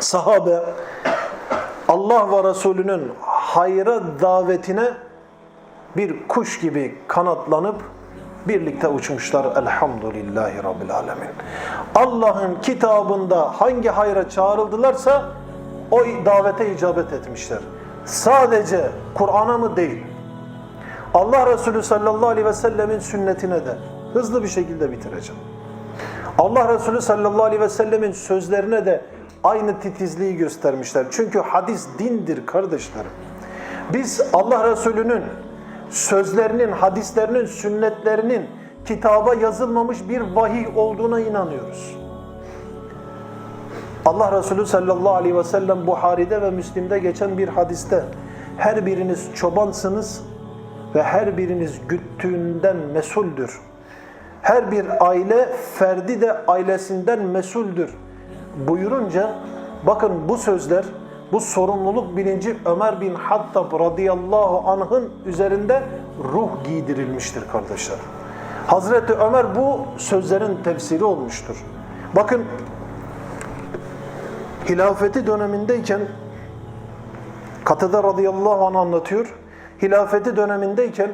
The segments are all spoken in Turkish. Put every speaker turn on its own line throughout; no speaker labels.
Sahabe Allah ve Resulünün hayra davetine bir kuş gibi kanatlanıp birlikte uçmuşlar. Elhamdülillahi Rabbil Alemin. Allah'ın kitabında hangi hayra çağrıldılarsa o davete icabet etmişler. Sadece Kur'an'a mı değil. Allah Resulü sallallahu aleyhi ve sellemin sünnetine de hızlı bir şekilde bitireceğim. Allah Resulü sallallahu aleyhi ve sellemin sözlerine de aynı titizliği göstermişler. Çünkü hadis dindir kardeşlerim. Biz Allah Resulü'nün sözlerinin, hadislerinin, sünnetlerinin kitaba yazılmamış bir vahiy olduğuna inanıyoruz. Allah Resulü sallallahu aleyhi ve sellem Buhari'de ve Müslim'de geçen bir hadiste her biriniz çobansınız ve her biriniz güttüğünden mesuldür. Her bir aile ferdi de ailesinden mesuldür buyurunca bakın bu sözler bu sorumluluk bilinci Ömer bin Hattab radıyallahu anh'ın üzerinde ruh giydirilmiştir kardeşler. Hazreti Ömer bu sözlerin tefsiri olmuştur. Bakın hilafeti dönemindeyken Katada radıyallahu anh anlatıyor. Hilafeti dönemindeyken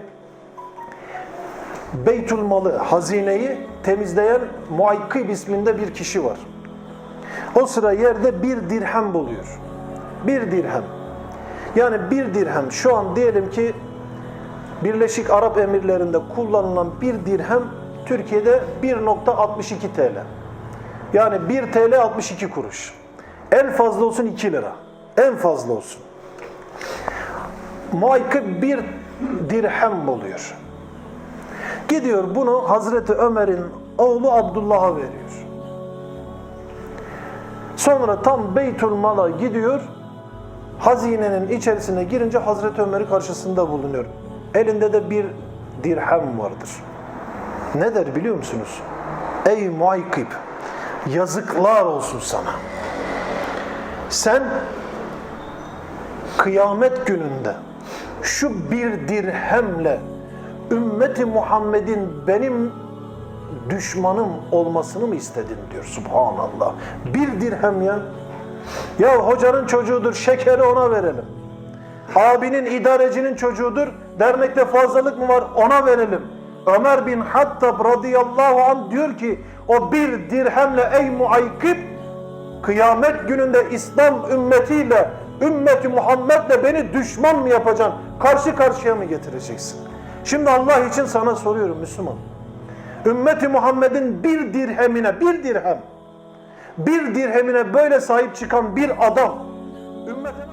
Beytül malı, hazineyi temizleyen Muaykib isminde bir kişi var. O sıra yerde bir dirhem buluyor. Bir dirhem. Yani bir dirhem şu an diyelim ki Birleşik Arap Emirlerinde kullanılan bir dirhem Türkiye'de 1.62 TL. Yani 1 TL 62 kuruş. En fazla olsun 2 lira. En fazla olsun. Muaykib bir dirhem buluyor. Gidiyor bunu Hazreti Ömer'in oğlu Abdullah'a veriyor. Sonra tam Beytül Mal'a gidiyor. Hazinenin içerisine girince Hazreti Ömer'i karşısında bulunuyor. Elinde de bir dirhem vardır. Ne der biliyor musunuz? Ey muaykib yazıklar olsun sana. Sen kıyamet gününde şu bir dirhemle ümmeti Muhammed'in benim düşmanım olmasını mı istedin diyor subhanallah. Bir dirhem ya. Ya hocanın çocuğudur şekeri ona verelim. Abinin idarecinin çocuğudur dernekte fazlalık mı var ona verelim. Ömer bin Hattab radıyallahu anh diyor ki o bir dirhemle ey muaykib kıyamet gününde İslam ümmetiyle ümmeti Muhammed'le beni düşman mı yapacaksın? Karşı karşıya mı getireceksin? Şimdi Allah için sana soruyorum Müslüman. Ümmeti Muhammed'in bir dirhemine, bir dirhem, bir dirhemine böyle sahip çıkan bir adam, ümmete...